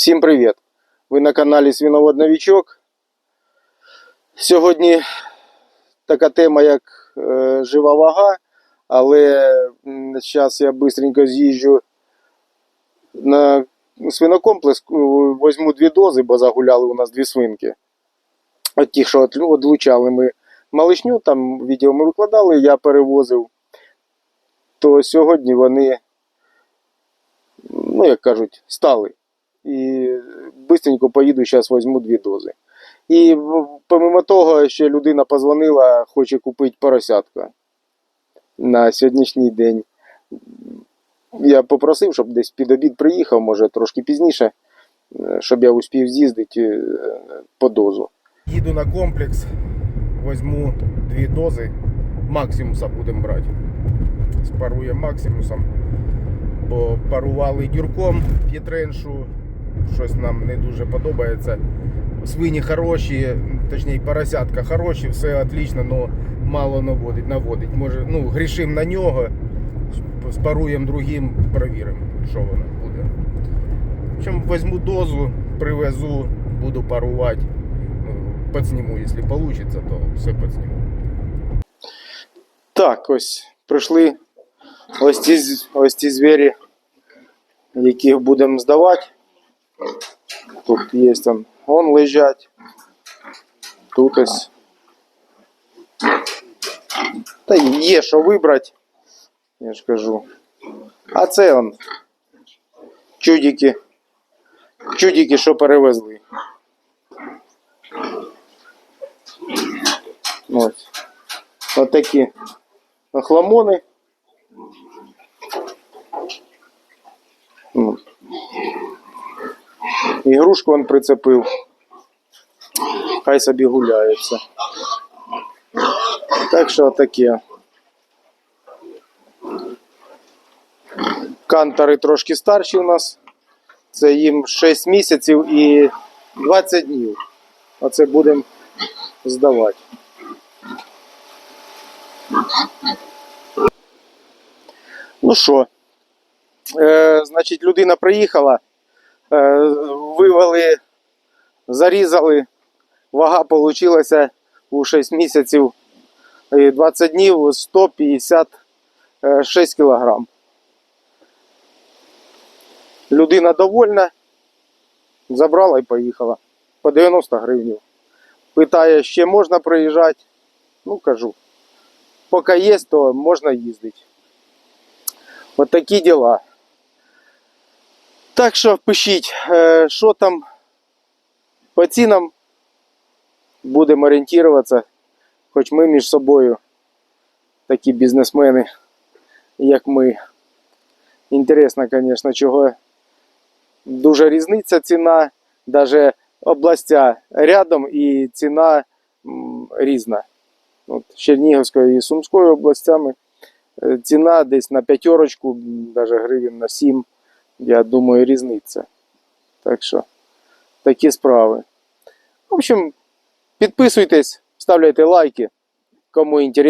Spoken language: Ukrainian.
Всім привіт! Ви на каналі Свіновод Новічок. Сьогодні така тема, як е, жива вага, але зараз я швидко з'їжджу на свинокомплекс, е, візьму дві дози, бо загуляли у нас дві свинки. От ті, що одлучали ми малишню, там відео ми викладали, я перевозив. То сьогодні вони, ну як кажуть, стали. І быстренько поїду, зараз візьму дві дози. І помимо того, ще людина позвонила, хоче купити поросятка на сьогоднішній день. Я попросив, щоб десь під обід приїхав, може трошки пізніше, щоб я успів з'їздити е, по дозу. Їду на комплекс, візьму дві дози, максимуса будемо брати. Спаруємо максимусом, бо парували дюрком п'єтреншу, щось нам не дуже подобається. Свині хороші, точніше поросятка хороші, все отлично, але мало наводить. наводить. Може, ну, грішимо на нього, спаруємо другим, перевіримо, що воно буде. Общем, візьму дозу, привезу, буду парувати. Ну, Подсніму, якщо вийде, то все подсніму. Так, ось прийшли ось ці, ось ці звірі, яких будемо здавати. Тут є там, вон лежать. Тут ось. Та є що вибрати, я ж кажу. А це он. Чудики. Чудики, що перевезли. Ось. Отакі охламони. Ігрушку він прицепив. Хай собі гуляється. Так що таке. Кантори трошки старші у нас. Це їм 6 місяців і 20 днів. Оце будемо здавати. Ну що, е, значить, людина приїхала, вивели, зарізали, вага получилася у 6 місяців і 20 днів 156 кілограм. Людина довольна, забрала і поїхала. По 90 гривень. Питає, ще можна приїжджати? Ну, кажу. Поки є, то можна їздити. От такі діла. Так що пишіть, е, що там по цінам. Будемо орієнтуватися. Хоч ми між собою такі бізнесмени, як ми. Інтересно, звісно, чого дуже різниця ціна, навіть областя рядом і ціна різна. От Чернігівською і Сумською областями е, ціна десь на п'ятерочку, навіть гривень на 7, я думаю, різниця. Так що такі справи. В общем, підписуйтесь, ставляйте лайки, кому інтересно.